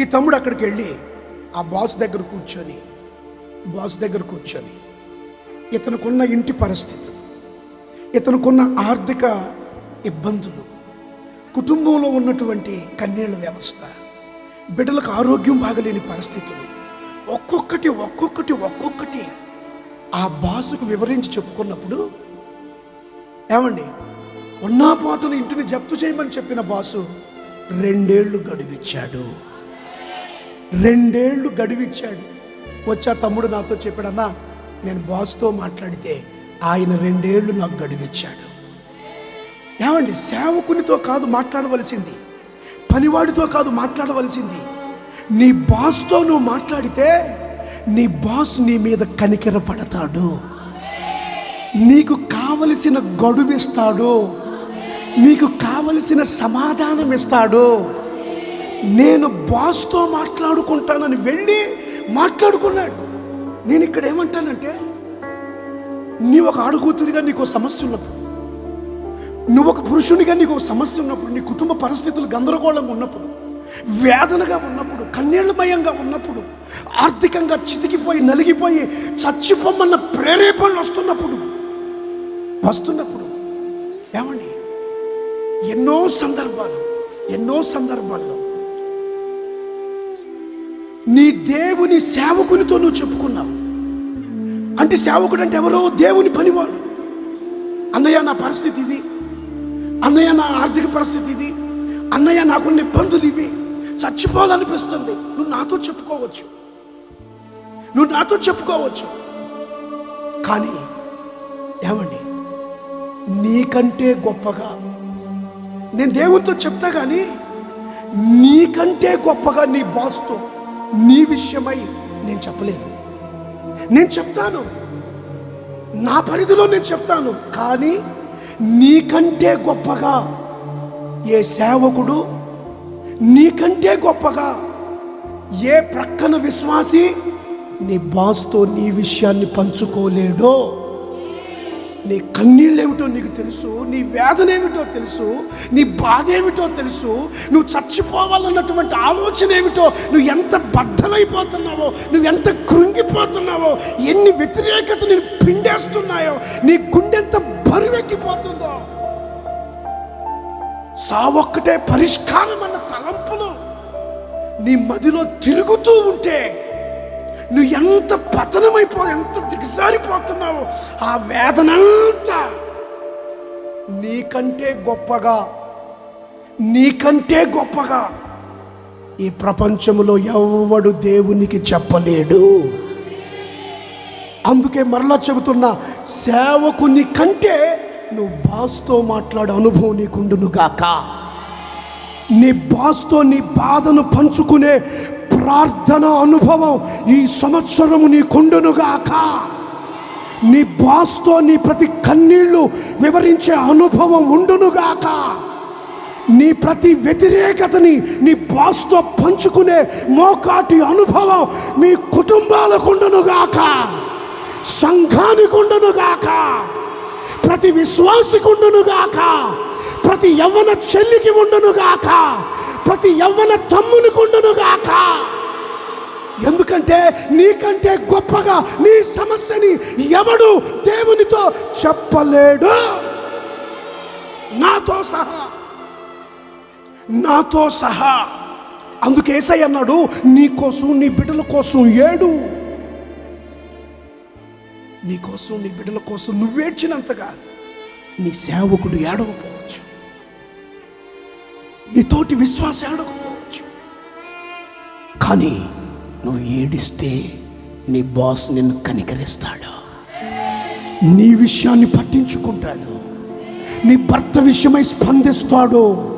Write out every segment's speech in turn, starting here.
ఈ తమ్ముడు అక్కడికి వెళ్ళి ఆ బాస్ దగ్గర కూర్చొని బాస్ దగ్గర కూర్చొని ఇతనుకున్న ఇంటి పరిస్థితి ఇతనుకున్న ఆర్థిక ఇబ్బందులు కుటుంబంలో ఉన్నటువంటి కన్నీళ్ళ వ్యవస్థ బిడ్డలకు ఆరోగ్యం బాగలేని పరిస్థితులు ఒక్కొక్కటి ఒక్కొక్కటి ఒక్కొక్కటి ఆ బాసుకు వివరించి చెప్పుకున్నప్పుడు ఏమండి ఉన్నాపాటును ఇంటిని జప్తు చేయమని చెప్పిన బాసు రెండేళ్ళు గడువిచ్చాడు. రెండేళ్ళు గడువిచ్చాడు. వచ్చా తమ్ముడు నాతో చెప్పాడన్నా నేను బాస్తో మాట్లాడితే ఆయన రెండేళ్ళు నాకు గడువిచ్చాడు. ఏమండి సేవకునితో కాదు మాట్లాడవలసింది పనివాడితో కాదు మాట్లాడవలసింది. నీ బాస్తో నువ్వు మాట్లాడితే నీ బాస్ నీ మీద కనికెర పడతాడు నీకు కావలసిన గడువిస్తాడు. నీకు కావలసిన సమాధానం ఇస్తాడు నేను బాస్తో మాట్లాడుకుంటానని వెళ్ళి మాట్లాడుకున్నాడు. నేను ఇక్కడ ఏమంటానంటే నీ ఒక ఆడుకూతురిగా నీకు సమస్య ఉన్నప్పుడు నువ్వు ఒక పురుషునిగా నీకు ఒక సమస్య ఉన్నప్పుడు నీ కుటుంబ పరిస్థితులు గందరగోళంగా ఉన్నప్పుడు వేదనగా ఉన్నప్పుడు కన్నీళ్ళమయంగా ఉన్నప్పుడు ఆర్థికంగా చితికిపోయి నలిగిపోయి చచ్చిపోమన్న ప్రేరేపణలు వస్తున్నప్పుడు వస్తున్నప్పుడు ఏమండి? ఎన్నో సందర్భాలు ఎన్నో సందర్భాల్లో నీ దేవుని సేవకునితో నువ్వు చెప్పుకున్నావు. అంటే సేవకుడు అంటే ఎవరో దేవుని పనివాడు. అన్నయ్య నా పరిస్థితి ఇది. అన్నయ్య నా ఆర్థిక పరిస్థితి ఇది. అన్నయ్య నాకున్న ఇబ్బందులు ఇవి. చచ్చిపోవాలనిపిస్తుంది. నువ్వు నాతో చెప్పుకోవచ్చు. నువ్వు నాతో చెప్పుకోవచ్చు. కానీ ఏమండి? నీకంటే గొప్పగా నేను దేవునితో చెప్తా కానీ నీకంటే గొప్పగా నీ బాస్తో నీ విషయమై నేను చెప్పలేను. నేను చెప్తాను. నా పరిధిలో నేను చెప్తాను. కానీ నీకంటే గొప్పగా ఏ సేవకుడు నీకంటే గొప్పగా ఏ ప్రక్కన విశ్వాసి నీ బాస్తో నీ విషయాన్ని పంచుకోలేడో నీ కన్నీళ్ళేమిటో నీకు తెలుసు నీ వేదన ఏమిటో తెలుసు నీ బాధ ఏమిటో తెలుసు నువ్వు చచ్చిపోవాలన్నటువంటి ఆలోచన ఏమిటో నువ్వు ఎంత బద్ధమైపోతున్నావో నువ్వు ఎంత కృంగిపోతున్నావో ఎన్ని వ్యతిరేకత నేను పిండేస్తున్నాయో నీ గుండె ఎంత బరువెక్కిపోతుందో. సావొక్కటే పరిష్కారం అన్న తలంపులు నీ మదిలో తిరుగుతూ ఉంటే నువ్వు ఎంత పతనమైపో ఎంత దిగజారిపోతున్నావో ఆ వేదనంతా నీకంటే గొప్పగా నీకంటే గొప్పగా ఈ ప్రపంచంలో ఎవడు దేవునికి చెప్పలేడు. అందుకే మరలా చెబుతున్నా సేవకుని కంటే నువ్వు బాస్తో మాట్లాడే అనుభవం నీకుండునుగాక. నీ బాస్తో నీ బాధను పంచుకునే ప్రార్థన అనుభవం ఈ సంవత్సరము నీ కొండునుగాక. నీ బాస్తో నీ ప్రతి కన్నీళ్ళు వివరించే అనుభవం ఉండునుగాక. నీ ప్రతి వ్యతిరేకతని నీ బాస్తో పంచుకునే మోకాటి అనుభవం మీ కుటుంబాలకు ఉండునుగాక. సంఘానికి ఉండునుగాక. ప్రతి విశ్వాసికి ఉండునుగాక. ప్రతి యవ్వన చెల్లికి ఉండునుగాక. ప్రతి యవ్వన తమ్ముని కొండునుగాక ఎందుకంటే నీకంటే గొప్పగా నీ సమస్యని ఎవడు దేవునితో చెప్పలేడు. నాతో సహా. నాతో సహా. అందుకే ఏసై అన్నాడు నీ కోసం నీ బిడ్డల కోసం ఏడు. నీ కోసం నీ బిడ్డల కోసం నువ్వేడ్చినంతగా నీ సేవకుడు ఏడవపో నీ తోటి విశ్వాస ఏడవకపోవచ్చు కానీ నువ్వు ఏడిస్తే నీ బాస్ నిన్ను కనికరిస్తాడు. నీ విషయాన్ని పట్టించుకుంటాడు. నీ భర్త విషయమై స్పందిస్తాడు.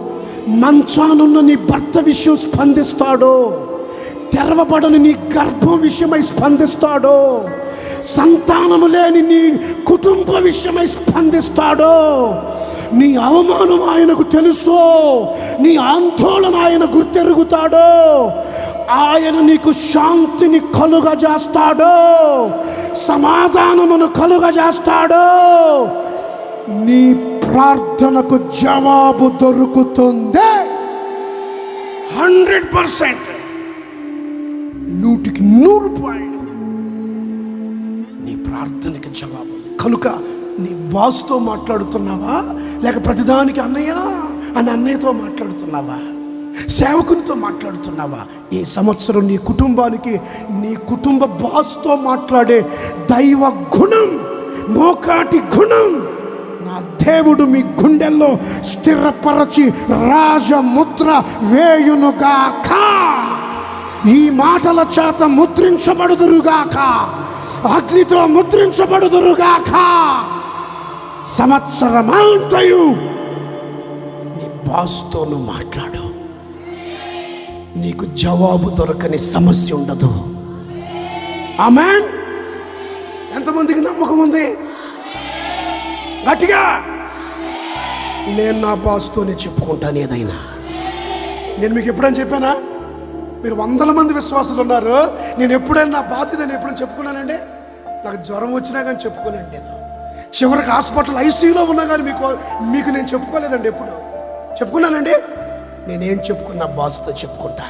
మంచానున్న నీ భర్త విషయం స్పందిస్తాడు. తెరవబడని నీ గర్భం విషయమై స్పందిస్తాడు. సంతానము లేని నీ కుటుంబ విషయమై స్పందిస్తాడు. నీ అవమానం ఆయనకు తెలుసో? నీ ఆందోళన ఆయన గుర్తెరుగుతాడో? ఆయన నీకు శాంతిని కలుగజేస్తాడు? సమాధానమును కలుగజేస్తాడు? నీ ప్రార్థనకు జవాబు దొరుకుతుంది. Hundred percent. నూటికి నూరు పాయింట్. నీ ప్రార్థనకి జవాబు కనుక నీ బాస్తో మాట్లాడుతున్నావా? లేక ప్రతిదానికి అన్నయ్య అని అన్నయ్యతో మాట్లాడుతున్నావా? సేవకునితో మాట్లాడుతున్నావా? ఈ సంవత్సరం నీ కుటుంబానికి నీ కుటుంబ బాస్తో మాట్లాడే దైవ గుణం మోకాటి గుణం నా దేవుడు మీ గుండెల్లో స్థిరపరచి రాజముద్ర వేయునుగాక. ఈ మాటల చేత ముద్రించబడుదురుగాక. అగ్నితో ముద్రించబడుదురుగాక. సంవత్సరమంతయు నీ బాస్తో నువ్వు మాట్లాడు. నీకు జవాబు దొరకని సమస్య ఉండదు. ఆమెన్. ఎంతమందికి నమ్మకం ఉంది? గట్టిగా. నేను నా బాస్తోనే చెప్పుకుంటాను ఏదైనా. నేను మీకు ఎప్పుడైనా చెప్పానా? మీరు వందల మంది విశ్వాసులు ఉన్నారు. నేను ఎప్పుడైనా నా బాధ్యత నేను ఎప్పుడైనా చెప్పుకున్నానండి? నాకు జ్వరం వచ్చినా కానీ చెప్పుకోలేండి నేను. చివరికి హాస్పిటల్ ఐసీయూలో ఉన్నా కానీ మీకు మీకు నేను చెప్పుకోలేదండి ఎప్పుడు. చెప్పుకున్నానండి? నేనేం చెప్పుకున్నా బాస్తో చెప్పుకుంటా.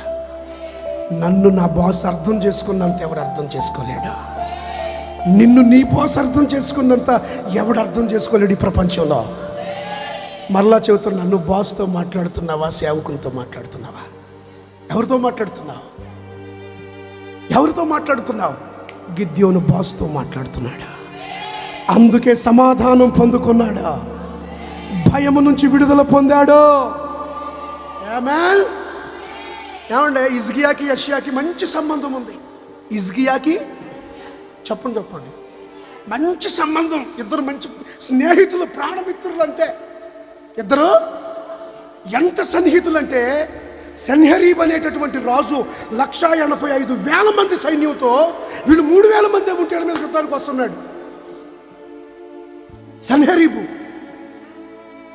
నన్ను నా బాస్ అర్థం చేసుకున్నంత ఎవరు అర్థం చేసుకోలేడు. నిన్ను నీ బాస్ అర్థం చేసుకున్నంత ఎవడు అర్థం చేసుకోలేడు ఈ ప్రపంచంలో. మరలా చెబుతున్నా నన్ను బాస్తో మాట్లాడుతున్నావా సేవకునితో మాట్లాడుతున్నావా? ఎవరితో మాట్లాడుతున్నావు? ఎవరితో మాట్లాడుతున్నావు? గిద్యోను బాస్తో మాట్లాడుతున్నాడా. అందుకే సమాధానం పొందుకున్నాడా? భయము నుంచి విడుదల పొందాడు. ఏమంటే ఇజ్గియాకి యషియాకి మంచి సంబంధం ఉంది. ఇజ్గియాకి చెప్పండి చెప్పండి. మంచి సంబంధం. ఇద్దరు మంచి స్నేహితులు ప్రాణమిత్రులు అంతే ఇద్దరు ఎంత సన్నిహితులు అంటే సెన్హరీబ్ అనేటటువంటి రాజు లక్షా ఎనభై ఐదు వేల మంది సైన్యంతో వీళ్ళు మూడు వేల మంది ఉంటే మీద యుద్ధానికి వస్తున్నాడు. సన్హరీబు.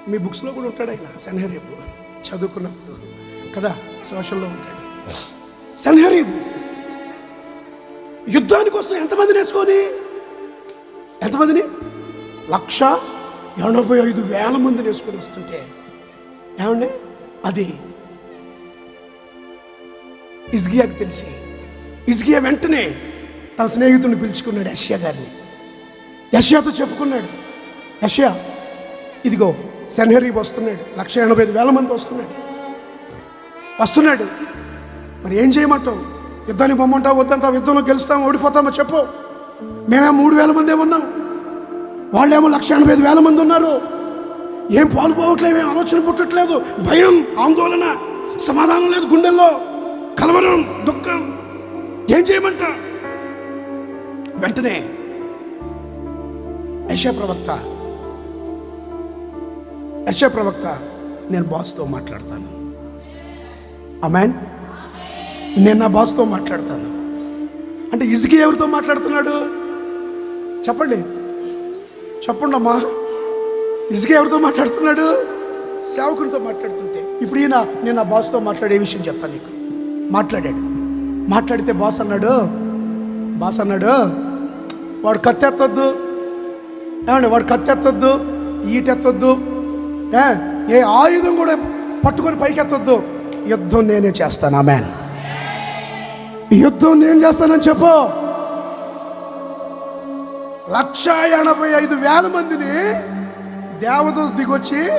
మీ బుక్స్లో కూడా ఉంటాడు ఆయన సన్హరీబు. చదువుకున్నప్పుడు. కదా సోషల్లో ఉంటాడు. సన్హరీబు. యుద్ధానికి వస్తున్న ఎంతమంది నేర్చుకొని ఎంతమందిని? లక్ష ఎనభై ఐదు వేల మంది నేర్చుకొని వస్తుంటే ఏమండి? అది ఇజ్గియాకి తెలిసి ఇజ్గియా వెంటనే తన స్నేహితుడిని పిలుచుకున్నాడు యష్యా గారిని. యష్యాతో చెప్పుకున్నాడు. యష్యా ఇదిగో సెన్హరీబ్ వస్తున్నాడు. లక్ష ఎనభై ఐదు వేల మంది వస్తున్నాడు. వస్తున్నాడు. మరి ఏం చేయమంటావు? యుద్ధానికి పొమ్మంటావు వద్దంటావు యుద్ధంలో గెలుస్తాము ఓడిపోతామో చెప్పు. మేమే మూడు వేల మంది ఉన్నాం. వాళ్ళేమో లక్ష ఎనభై ఐదు వేల మంది ఉన్నారు. ఏం పాల్పోవట్లేదు ఏం ఆలోచన పుట్టట్లేదు. భయం ఆందోళన సమాధానం లేదు గుండెల్లో. కలవరం దుఃఖం. ఏం చేయమంట? వెంటనే యశ ప్రవక్త యశ ప్రవక్త నేను బాస్తో మాట్లాడతాను. అమ్మాన్ నేను నా బాస్తో మాట్లాడతాను. అంటే ఇసుక ఎవరితో మాట్లాడుతున్నాడు? చెప్పండి. చెప్పండి అమ్మా. ఇసుక ఎవరితో మాట్లాడుతున్నాడు? సేవకునితో మాట్లాడుతుంటే. ఇప్పుడు ఈయన నేను నా బాస్తో మాట్లాడే విషయం చెప్తాను నీకు. మాట్లాడాడు. మాట్లాడితే బాస్ అన్నాడు బాస్ అన్నాడు వాడు కత్తెత్తొద్దు ఏమండి వాడు కత్తెత్తొద్దు ఈటెత్తొద్దు ఏ ఏ ఆయుధం కూడా పట్టుకొని పైకెత్తొద్దు. యుద్ధం నేనే చేస్తాను. ఆ మ్యాన్ యుద్ధం నేను చేస్తానని చెప్పు. లక్ష ఎనభై ఐదు వేల మందిని దేవదూత దిగొచ్చి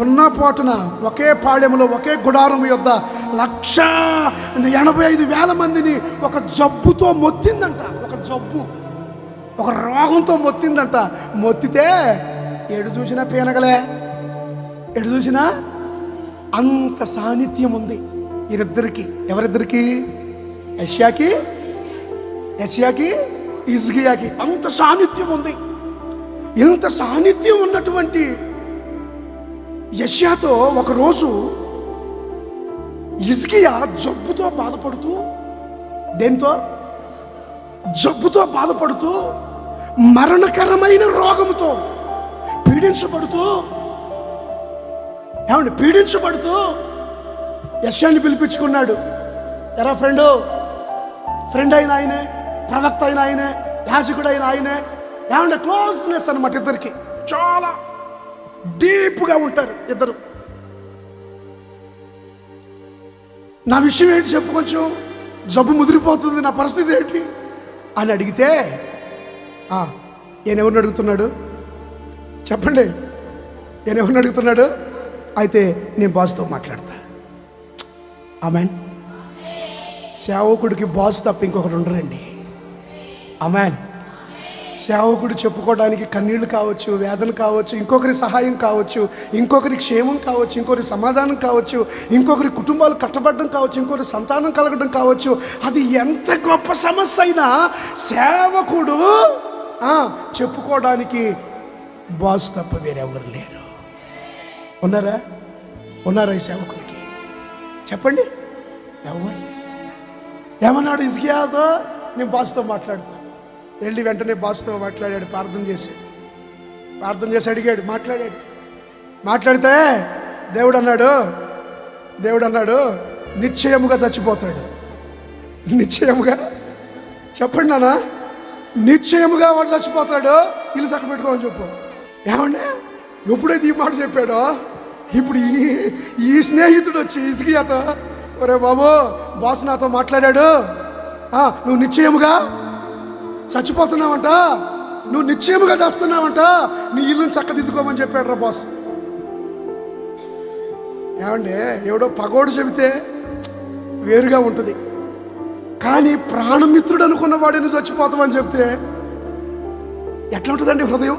ఉన్న పోటున ఒకే పాళ్యంలో ఒకే గుడారం యొద్ద లక్ష ఎనభై ఐదు వేల మందిని ఒక జబ్బుతో మొత్తిందంట. ఒక జబ్బు. ఒక రోగంతో మొత్తిందంట. మొత్తితే ఎడు చూసినా పీనగలే. ఎటు చూసినా అంత సాన్నిధ్యం ఉంది వీరిద్దరికి ఎవరిద్దరికి? యష్యాకి యష్యాకి ఇజ్గియాకి అంత సాన్నిధ్యం ఉంది. ఇంత సాన్నిధ్యం ఉన్నటువంటి యష్యాతో ఒకరోజు ఇజ్గియా జబ్బుతో బాధపడుతూ దేంతో? జబ్బుతో బాధపడుతూ మరణకరమైన రోగముతో పీడించబడుతూ ఏమంటే పీడించబడుతూ యశాన్ని పిలిపించుకున్నాడు. ఎరా ఫ్రెండు ఫ్రెండ్ అయిన ఆయనే ప్రవక్త అయిన ఆయనే యాజకుడు అయిన ఆయనే ఏమంటే క్లోజ్నెస్ అనమాట ఇద్దరికి. చాలా డీప్గా ఉంటారు ఇద్దరు. నా విషయం ఏంటి చెప్పు కొంచెం? జబ్బు ముదిరిపోతుంది నా పరిస్థితి ఏంటి? అని అడిగితే నేను ఈయన ఎవరిని అడుగుతున్నాడు? చెప్పండి. ఈయన ఎవరిని అడుగుతున్నాడు? అయితే నేను బాస్తో మాట్లాడతా. అమెన్ సేవకుడికి బాస్ తప్ప ఇంకొకటి ఉండరండి. అమెన్ సేవకుడు చెప్పుకోవడానికి కన్నీళ్ళు కావచ్చు వేదన కావచ్చు ఇంకొకరి సహాయం కావచ్చు ఇంకొకరి క్షేమం కావచ్చు ఇంకొకరి సమాధానం కావచ్చు ఇంకొకరి కుటుంబాలు కట్టబడడం కావచ్చు ఇంకొకరి సంతానం కలగడం కావచ్చు అది ఎంత గొప్ప సమస్య అయినా సేవకుడు చెప్పుకోవడానికి బాస్ తప్ప వేరెవరు లేరు. ఉన్నారా? ఉన్నారా ఈ సేవకుడికి? చెప్పండి. ఎవరు? ఏమన్నాడు ఇసుకియాతో నేను బాస్తో మాట్లాడతా. వెళ్ళి వెంటనే బాస్తో మాట్లాడాడు ప్రార్థన చేసి ప్రార్థన చేసి అడిగాడు మాట్లాడాడు. మాట్లాడితే దేవుడు అన్నాడు దేవుడు అన్నాడు నిశ్చయముగా చచ్చిపోతాడు. నిశ్చయముగా? చెప్పండి నాన్న. నిశ్చయముగా వాడు చచ్చిపోతాడు. ఇల్లు చక్క పెట్టుకోమని చెప్పు. ఏమండి? ఎప్పుడైతే ఈ మాట చెప్పాడో ఇప్పుడు ఈ ఈ స్నేహితుడు వచ్చి ఇసుకియాతో ఒరే బాబు బాస్ నాతో మాట్లాడాడు. నువ్వు నిశ్చయముగా చచ్చిపోతున్నావంట. నువ్వు నిశ్చయముగా చేస్తున్నావంట. నీ ఇల్లుని చక్కదిద్దుకోమని చెప్పాడు రా బాస్. ఏమండి ఎవడో పగోడు చెబితే వేరుగా ఉంటుంది. కానీ ప్రాణమిత్రుడు అనుకున్న వాడిని చచ్చిపోతామని చెప్తే ఎట్లా ఉంటుందండి హృదయం?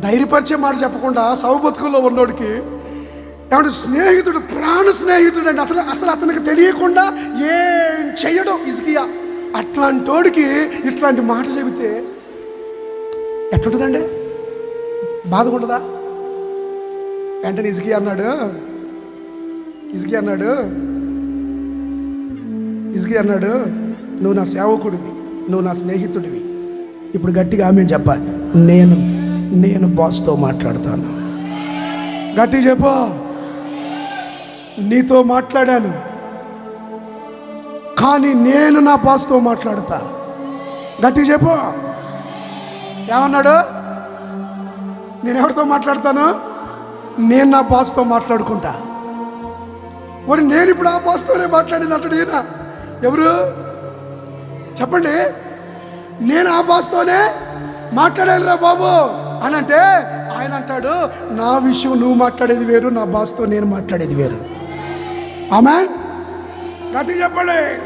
ధైర్యపరిచే మాట చెప్పకుండా సౌ బతుకుల్లో ఉన్నోడికి ఏమంటే స్నేహితుడు ప్రాణ స్నేహితుడు అండి అసలు అసలు అతనికి తెలియకుండా ఏం చేయడం ఇసుకియా అట్లాంటోడికి ఇట్లాంటి మాట చెబితే ఎట్లుంటుందండి? ఉండదా వెంటనే ఇసుకి అన్నాడు ఇసుకి అన్నాడు ఇసుకి అన్నాడు నువ్వు నా సేవకుడివి నువ్వు నా స్నేహితుడివి. ఇప్పుడు గట్టిగా ఆమె చెప్పాలి నేను నేను బాస్తో మాట్లాడతాను. గట్టి చెప్పు. నీతో మాట్లాడాను. కానీ నేను నా బాస్తో మాట్లాడతా. గట్టి చెప్పు. ఏమన్నాడు? నేను ఎవరితో మాట్లాడతాను? నేను నా బాస్తో మాట్లాడుకుంటా. మరి నేను ఇప్పుడు ఆ బాస్తోనే మాట్లాడింది అంటాడు ఈయన. ఎవరు? చెప్పండి. నేను ఆ బాస్తోనే మాట్లాడాలిరా బాబు. అని అంటే ఆయన అంటాడు నా విషయం నువ్వు మాట్లాడేది వేరు నా బాస్తో నేను మాట్లాడేది వేరు. ఆమెన్? గట్టి చెప్పండి.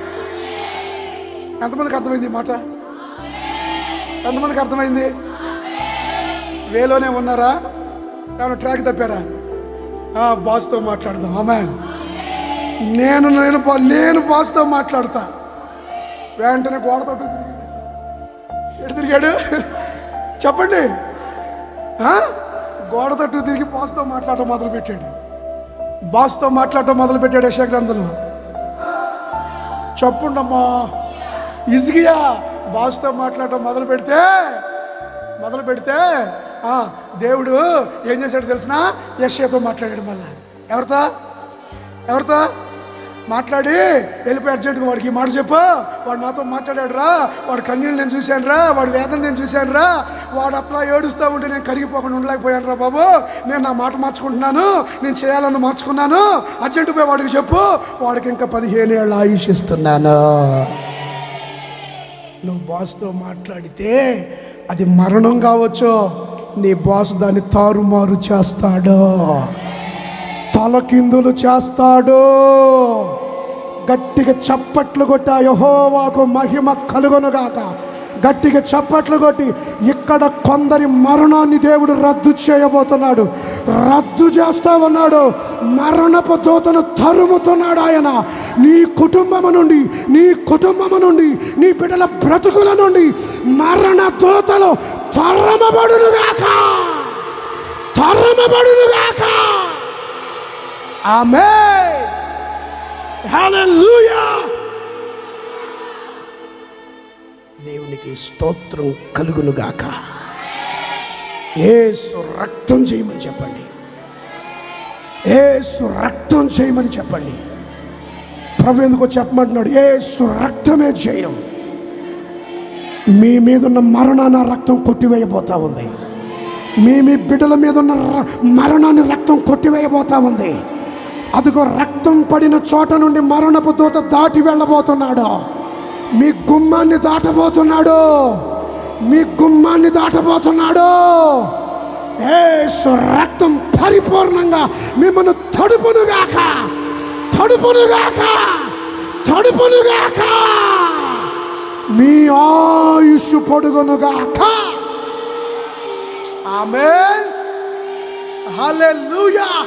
ఎంతమందికి అర్థమైంది మాట? ఎంతమందికి అర్థమైంది? వేలోనే ఉన్నారా? ఏమైనా ట్రాక్ తప్పారా? ఆ, బాస్తో మాట్లాడదాం. ఆమెన్. నేను నేను నేను బాస్తో మాట్లాడతా. వెంటనే గోడతో ఎటు తిరిగాడు? చెప్పండి. గోడ తట్టు తిరిగి బాస్తో మాట్లాడటం మొదలు పెట్టాడు. బాస్తో మాట్లాడటం మొదలు పెట్టాడు యశా గ్రంథంలో. చెప్పుండమ్మా. ఇసుగియా బాస్తో మాట్లాడటం మొదలు పెడితే మొదలు పెడితే దేవుడు ఏం చేశాడు తెలిసిన? యశయతో మాట్లాడాడు మళ్ళా. ఎవరితో? ఎవరితో? మాట్లాడి వెళ్ళిపోయి అర్జెంటుగా వాడికి ఈ మాట చెప్పు. వాడు నాతో మాట్లాడాడు రా వాడు కన్నీళ్ళు నేను చూశాను రా వాడి వేదన నేను చూశాను రా వాడు అట్లా ఏడుస్తూ ఉంటే నేను కరిగిపోకుండా ఉండలేకపోయాను రా బాబు. నేను నా మాట మార్చుకుంటున్నాను నేను చేయాలని మార్చుకున్నాను. అర్జెంటు పోయి వాడికి చెప్పు. వాడికి ఇంకా పదిహేను ఏళ్ళు ఆయుష్ ఇస్తున్నాను. నువ్వు బాస్తో మాట్లాడితే అది మరణం కావచ్చు నీ బాస్ దాన్ని తారుమారు చేస్తాడు. తలకిందులు చేస్తాడు. గట్టిగా చప్పట్లు కొట్ట యహోవాకు మహిమ కలుగొనుగాక. గట్టిగా చప్పట్లు కొట్టి ఇక్కడ కొందరి మరణాన్ని దేవుడు రద్దు చేయబోతున్నాడు. రద్దు చేస్తా ఉన్నాడు. మరణపు దూతను తరుముతున్నాడు ఆయన. నీ కుటుంబము నుండి నీ కుటుంబము నుండి నీ బిడ్డల బ్రతుకుల నుండి మరణ దూతలు తరమబడునుగాక. తరమబడునుగాక. ఆమె హల్లెలూయా దేవునికి స్తోత్రం కలుగునుగాక ఏసు రక్తం చేయమని చెప్పండి. ఏసు రక్తం చేయమని చెప్పండి. ప్రభు ఎందుకో చెప్పమంటున్నాడు? ఏసు రక్తమే చేయం మీ మీద ఉన్న మరణాన్ని రక్తం కొట్టివేయబోతా ఉంది. మీ మీ బిడ్డల మీద ఉన్న ర- మరణాన్ని రక్తం కొట్టివేయబోతా ఉంది. అదిగో రక్తం పడిన చోట నుండి మరణపు దూత దాటి వెళ్ళబోతున్నాడు. మీ గుమ్మాన్ని దాటబోతున్నాడు. మీ గుమ్మాన్ని దాటబోతున్నాడు. ఏసు రక్తం పరిపూర్ణంగా మిమ్మల్ని తడుపునుగాక తడుపునుగాక తడుపునుగాక. మీ ఆయుష్ పొడుగునుగాక. ఆమెన్. హల్లెలూయా.